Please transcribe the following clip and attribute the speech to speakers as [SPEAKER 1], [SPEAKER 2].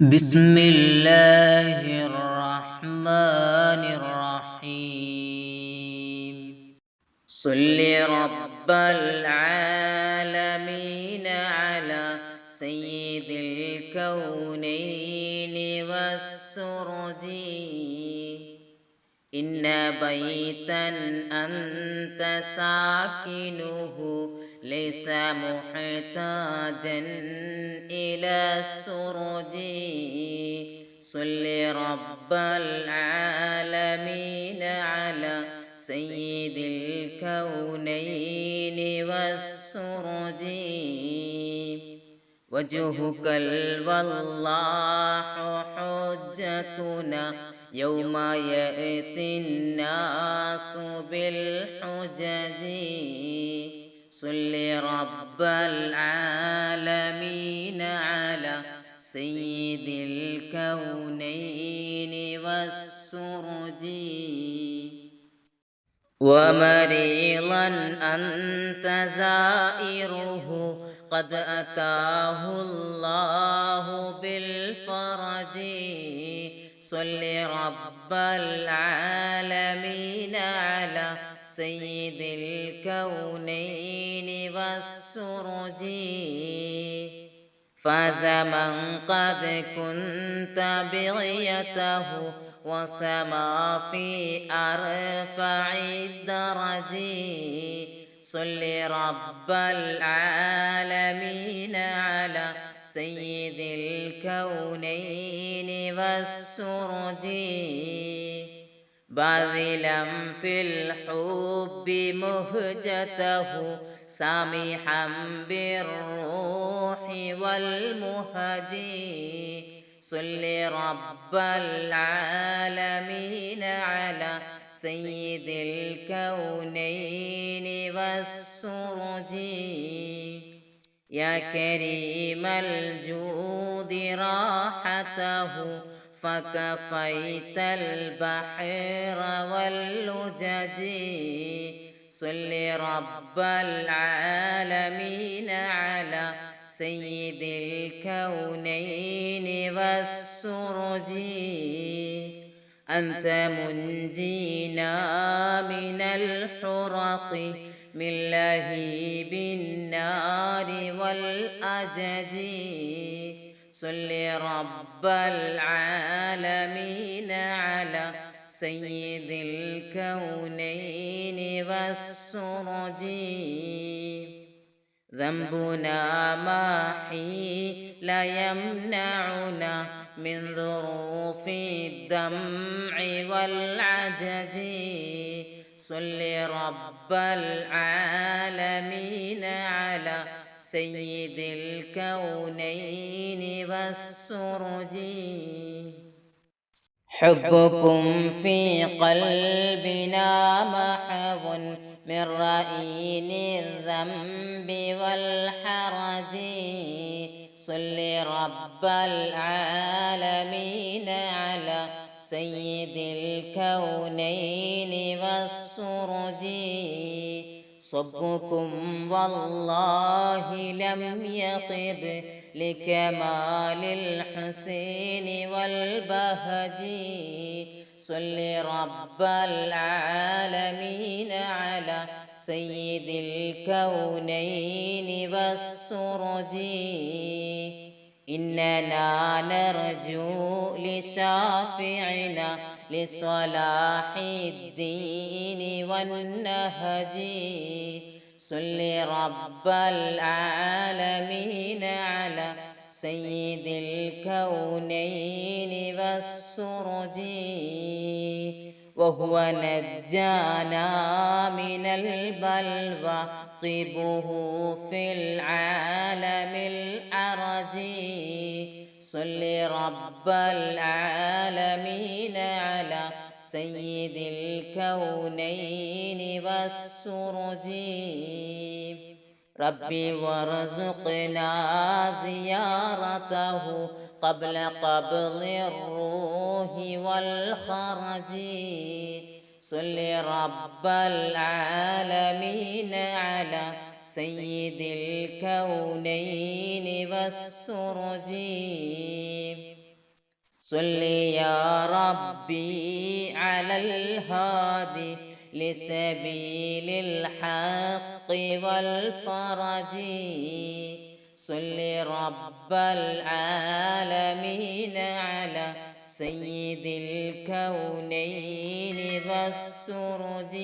[SPEAKER 1] بسم الله الرحمن الرحيم. صل رب العالمين على سيد الكونين والسرج إن بيتا أنت ساكنه ليس محتاجا إلى السرج. صل رب العالمين على سيد الكونين والسرج. وجهك الوضاح حجتنا يوم يأتي الناس بالحجج. صل رب العالمين على سيد الكونين والسرج. ومريضا أنت زائره قد أتاه الله بالفرج. صل رب العالمين على سيد الكونين والسرج فاز من قد كنت بغيته وسما في أرفع الدرج صل رب العالمين على سيد الكونين والسرج باذلا في الحب مهجته سامحا بالروح والمهج صل رب العالمين على سيد الكونين والسرج يا كريم الجود راحته فكفيت البحر واللجج. صل رب العالمين على سيد الكونين والسرج. أنت منجينا من الحرق من لهيب النار والأجج. صل رب العالمين على سيد الكونين والسرج. ذنبنا ماحي لا يمنعنا من ظروف الدمع والعجز. صل رب العالمين على سيد الكونين والسرج. حبكم في قلبنا محو من رأين الذنب والحرج. صل رب العالمين على سيد الكونين والسرج. صبكم والله لم يطب لكمال الحسين والبهج. صل رب العالمين على سيد الكونين والسرج. إننا نرجو لشافعنا لصلاح الدين والنهج. صل رب العالمين على سيد الكونين والسرج وهو نجانا من البلوى طيبه في العالم الأرج صل رب العالمين على سيد الكونين والسرج. ربي وارزقنا زيارته قبل قبض الروح والخرج. صل رب العالمين على سيد الكونين والسرج. صل يا ربي على الهادي لسبيل الحق والفرج. صل رب العالمين على سيد الكونين والسرج